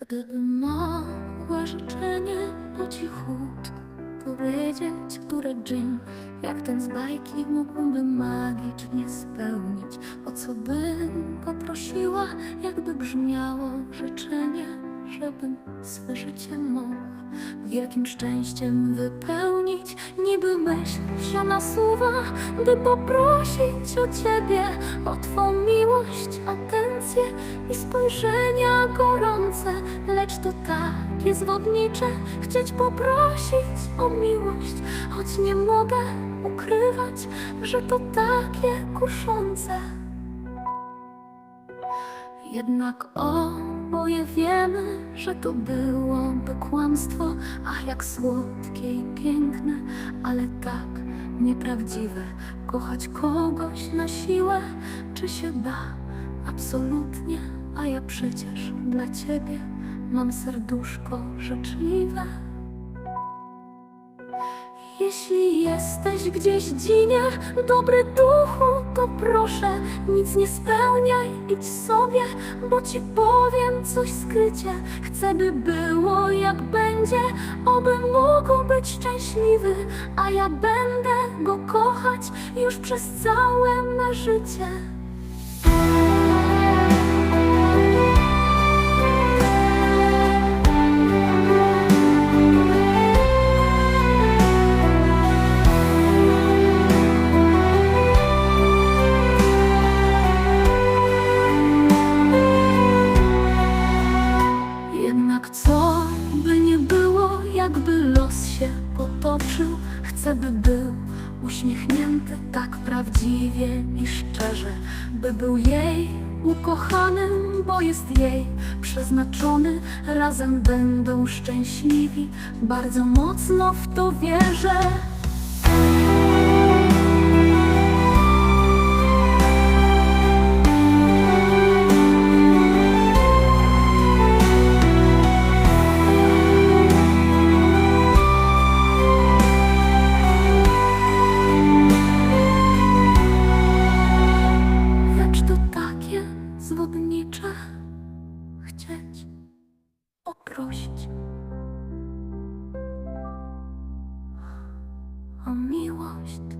Gdybym mogła życzenie po cichutku powiedzieć, które dżin, jak ten z bajki mógłbym magicznie spełnić, o co bym poprosiła, jakby brzmiało życzenie, żebym swe życie mogła wielkim szczęściem wypełnić. Niby myśl się nasuwa, by poprosić o Ciebie, o Twą miłość, atencję i spojrzenia gorące, to takie zwodnicze, chcieć poprosić o miłość, choć nie mogę ukrywać, że to takie kuszące. Jednak oboje wiemy, że to byłoby kłamstwo, ach jak słodkie i piękne, ale tak nieprawdziwe. Kochać kogoś na siłę, czy się da? Absolutnie, a ja przecież dla ciebie mam serduszko życzliwe. Jeśli jesteś gdzieś dzinie, dobry duchu, to proszę, nic nie spełniaj, idź sobie, bo ci powiem coś skrycie. Chcę, by było jak będzie, oby mógł być szczęśliwy, a ja będę go kochać już przez całe me życie. Chcę, by był uśmiechnięty tak prawdziwie i szczerze, by był jej ukochanym, bo jest jej przeznaczony. Razem będą szczęśliwi, bardzo mocno w to wierzę. liczę chcieć oprosić o miłość.